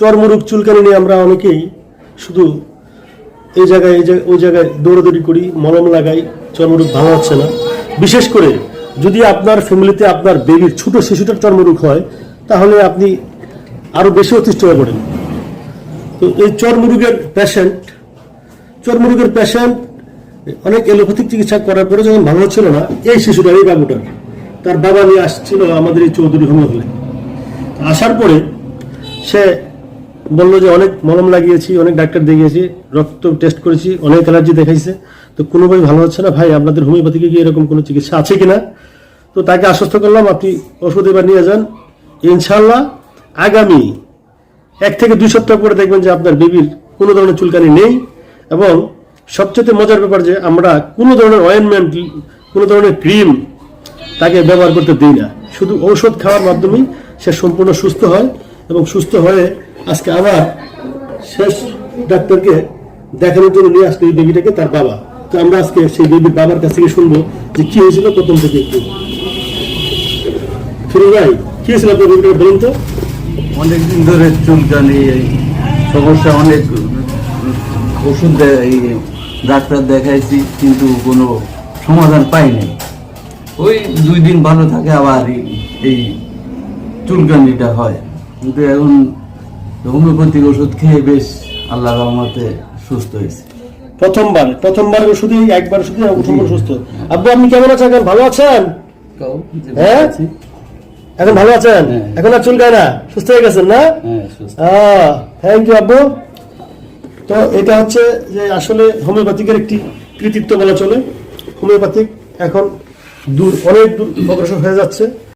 চর্মরোগ চুলকানি নিয়ে আমরা অনেকেই শুধু এই জায়গায় এই জায়গায়, ওই জায়গায় দৌড়াদৌড়ি করি, মলম লাগাই, চর্মরোগ ভালো হচ্ছে না। বিশেষ করে যদি আপনার ফ্যামিলিতে আপনার বেবির ছোট শিশুটার চর্মরোগ হয়, তাহলে আপনি আরও বেশি অতিষ্ঠ হয়ে পড়েন। তো এই চর্মরোগের পেশেন্ট চর্মরোগের পেশেন্ট অনেক এলোপ্যাথিক চিকিৎসা করার পরে যখন ভালো হচ্ছিল না, এই শিশুটা, এই বাবুটার, তার বাবা নিয়ে আসছিল আমাদের এই চৌধুরী হোমিও হলে আসার পরে সে বলল যে অনেক মলম লাগিয়েছি, অনেক ডাক্তার দেখিয়েছি, রক্ত টেস্ট করেছি, অনেক অ্যালার্জি দেখাইছে। তো কোনোভাবে ভালো হচ্ছে না? ভাই, আপনাদের হোমিওপ্যাথিকে কি এরকম কোনো চিকিৎসা আছে কিনা? তো তাকে আশ্বস্ত করলাম, আপনি ওষুধ এবার নিয়ে যান। ইনশাল্লাহ আগামী এক থেকে দুই সপ্তাহ পরে দেখবেন যে আপনার বেবির কোনো ধরনের চুলকানি নেই এবং সবচেয়ে মজার ব্যাপার যে আমরা কোনো ধরনের অয়েনমেন্ট কোনো ধরনের ক্রিম তাকে ব্যবহার করতে দিই না। শুধু ঔষধ খাওয়ার মাধ্যমেই সে সম্পূর্ণ সুস্থ হয়। এবং সুস্থ হয়ে আজকে আবার শেষ ডাক্তারকে দেখানোর জন্য নিয়ে আসলো এই বেবিটাকে তার বাবা। তো আমরা আজকে সেই বেবির বাবার কাছ থেকে শুনব যে কি হয়েছিল প্রথম থেকে একটু। ফিরে ভাই, কি হয়েছিল আপনার বেবিটাকে বলুন তো। অনেকদিন ধরে চুলকানি সমস্যা অনেক, ওষুধ এই ডাক্তার দেখাইছি, কিন্তু কোনো সমাধান পাইনি। ওই দুই দিন ভালো থাকে, আবার এই চুলকানিটা হয়। কিন্তু এখন হোমিওপ্যাথিক ওষুধ খেয়ে বেশ আল্লাহ রহমতে সুস্থ হয়েছে। প্রথমবার প্রথমবার ওষুধে একবার ওষুধে প্রথমবার সুস্থ। আব্বু আপনি কেমন আছেন এখন? ভালো আছেন? হ্যাঁ? এখন ভালো আছেন? হ্যাঁ। এখন আর চুলকায় না? সুস্থ হয়ে গেছেন না? হ্যাঁ থ্যাংক ইউ আব্বু। তো এটা হচ্ছে যে আসলে হোমিওপ্যাথিকের একটি কৃতিত্ব বলা চলে। হোমিওপ্যাথিক এখন দূর অনেক দূর অগ্রসর হয়ে যাচ্ছে।